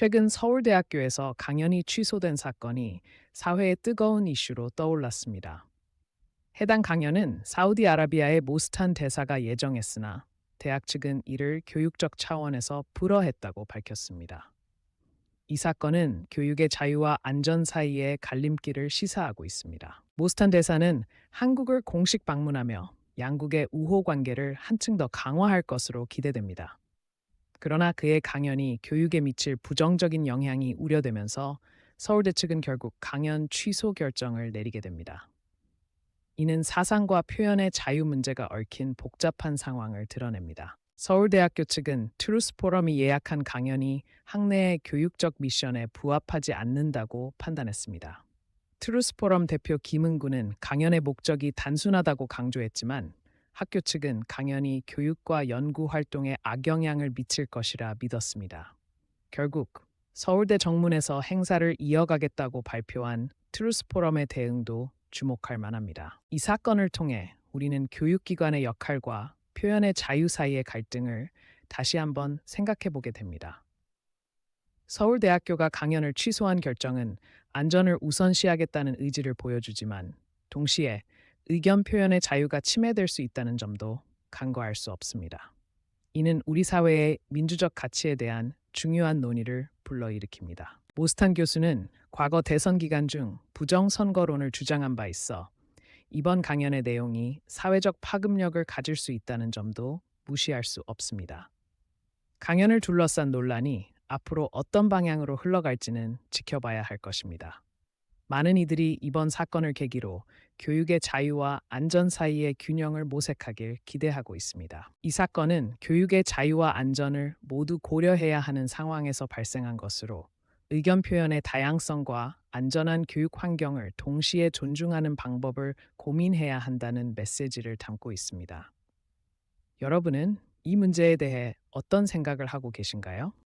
최근 서울대학교에서 강연이 취소된 사건이 사회의 뜨거운 이슈로 떠올랐습니다. 해당 강연은 사우디아라비아의 모스탄 대사가 예정했으나 대학 측은 이를 교육적 차원에서 불허했다고 밝혔습니다. 이 사건은 교육의 자유와 안전 사이의 갈림길을 시사하고 있습니다. 모스탄 대사는 한국을 공식 방문하며 양국의 우호 관계를 한층 더 강화할 것으로 기대됩니다. 그러나 그의 강연이 교육에 미칠 부정적인 영향이 우려되면서 서울대 측은 결국 강연 취소 결정을 내리게 됩니다. 이는 사상과 표현의 자유 문제가 얽힌 복잡한 상황을 드러냅니다. 서울대학교 측은 트루스 포럼이 예약한 강연이 학내의 교육적 미션에 부합하지 않는다고 판단했습니다. 트루스 포럼 대표 김은구는 강연의 목적이 단순하다고 강조했지만 학교 측은 강연이 교육과 연구 활동에 악영향을 미칠 것이라 믿었습니다. 결국 서울대 정문에서 행사를 이어가겠다고 발표한 트루스 포럼의 대응도 주목할 만합니다. 이 사건을 통해 우리는 교육기관의 역할과 표현의 자유 사이의 갈등을 다시 한번 생각해 보게 됩니다. 서울대학교가 강연을 취소한 결정은 안전을 우선시하겠다는 의지를 보여주지만 동시에 의견 표현의 자유가 침해될 수 있다는 점도 간과할 수 없습니다. 이는 우리 사회의 민주적 가치에 대한 중요한 논의를 불러일으킵니다. 모스탄 교수는 과거 대선 기간 중 부정선거론을 주장한 바 있어 이번 강연의 내용이 사회적 파급력을 가질 수 있다는 점도 무시할 수 없습니다. 강연을 둘러싼 논란이 앞으로 어떤 방향으로 흘러갈지는 지켜봐야 할 것입니다. 많은 이들이 이번 사건을 계기로 교육의 자유와 안전 사이의 균형을 모색하길 기대하고 있습니다. 이 사건은 교육의 자유와 안전을 모두 고려해야 하는 상황에서 발생한 것으로 의견 표현의 다양성과 안전한 교육 환경을 동시에 존중하는 방법을 고민해야 한다는 메시지를 담고 있습니다. 여러분은 이 문제에 대해 어떤 생각을 하고 계신가요?